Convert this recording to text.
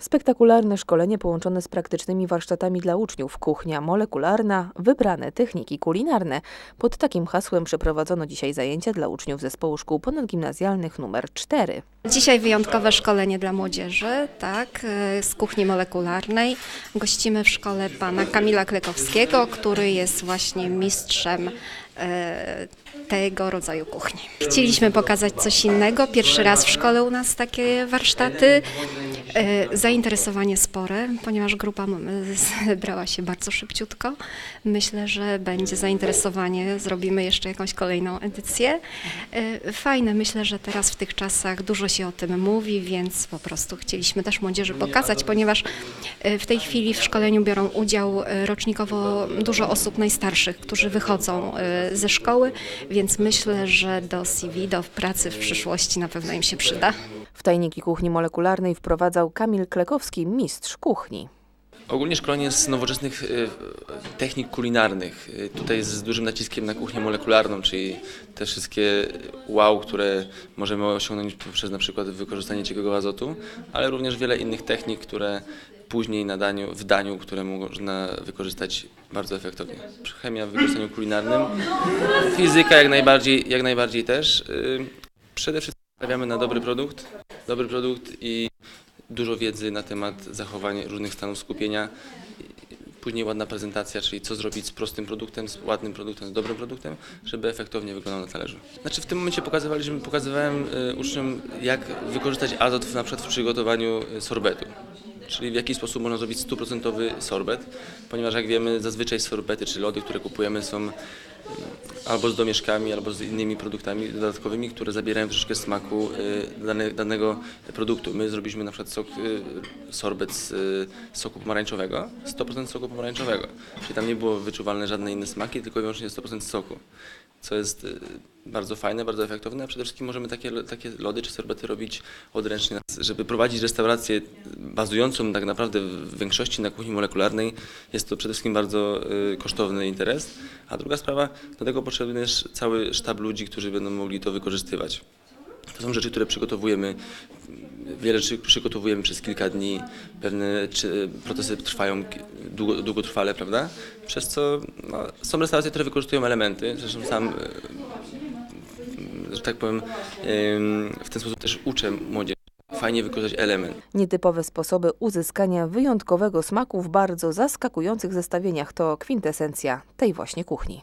Spektakularne szkolenie połączone z praktycznymi warsztatami dla uczniów, kuchnia molekularna, wybrane techniki kulinarne. Pod takim hasłem przeprowadzono dzisiaj zajęcia dla uczniów zespołu szkół ponadgimnazjalnych numer 4. Dzisiaj wyjątkowe szkolenie dla młodzieży, tak, e, z kuchni molekularnej. Gościmy w szkole pana Kamila Klekowskiego, który jest właśnie mistrzem e, tego rodzaju kuchni. Chcieliśmy pokazać coś innego. Pierwszy raz w szkole u nas takie warsztaty. E, Zainteresowanie spore, ponieważ grupa zebrała się bardzo szybciutko. Myślę, że będzie zainteresowanie. Zrobimy jeszcze jakąś kolejną edycję. E, Fajne, myślę, że teraz w tych czasach dużo się o tym mówi, więc po prostu chcieliśmy też młodzieży pokazać, ponieważ e, w tej chwili w szkoleniu biorą udział rocznikowo dużo osób najstarszych, którzy wychodzą ze szkoły, więc myślę, że do CV, do pracy w przyszłości na pewno im się przyda. W tajniki kuchni molekularnej wprowadzał Kamil Klekowski, mistrz kuchni. Ogólnie szkolenie z nowoczesnych y, technik kulinarnych. Y, Tutaj z dużym naciskiem na kuchnię molekularną, czyli te wszystkie wow, które możemy osiągnąć poprzez na przykład wykorzystanie ciekłego azotu, ale również wiele innych technik, które później na daniu, w daniu, które można wykorzystać bardzo efektownie. Chemia w wykorzystaniu kulinarnym, fizyka jak najbardziej, jak najbardziej też. Y, Przede wszystkim stawiamy na dobry produkt, dobry produkt i dużo wiedzy na temat zachowania różnych stanów skupienia. Później ładna prezentacja, czyli co zrobić z prostym produktem, z ładnym produktem, z dobrym produktem, żeby efektownie wyglądał na talerzu. Znaczy w tym momencie pokazywaliśmy, pokazywałem y, uczniom, jak wykorzystać azot na przykład w przygotowaniu y, sorbetu. Czyli w jaki sposób można zrobić stuprocentowy sorbet, ponieważ jak wiemy zazwyczaj sorbety czy lody, które kupujemy są albo z domieszkami, albo z innymi produktami dodatkowymi, które zabierają troszeczkę smaku y, dane, danego produktu. My zrobiliśmy na przykład sok, y, sorbet z y, soku pomarańczowego, 100% soku pomarańczowego. Czyli tam nie było wyczuwalne żadne inne smaki, tylko wyłącznie 100% soku. Co jest y, bardzo fajne, bardzo efektowne, a przede wszystkim możemy takie, takie lody czy sorbety robić odręcznie. Żeby prowadzić restaurację bazującą tak naprawdę w większości na kuchni molekularnej, jest to przede wszystkim bardzo y, kosztowny interes. A druga sprawa, do tego potrzebny jest cały sztab ludzi, którzy będą mogli to wykorzystywać. To są rzeczy, które przygotowujemy. Wiele rzeczy przygotowujemy przez kilka dni. Pewne procesy trwają długo, długotrwale, prawda? Przez co no, są restauracje, które wykorzystują elementy. Zresztą sam, y, że tak powiem, w ten sposób też uczę młodzież. Fajnie wykorzystać element. Nietypowe sposoby uzyskania wyjątkowego smaku w bardzo zaskakujących zestawieniach to kwintesencja tej właśnie kuchni.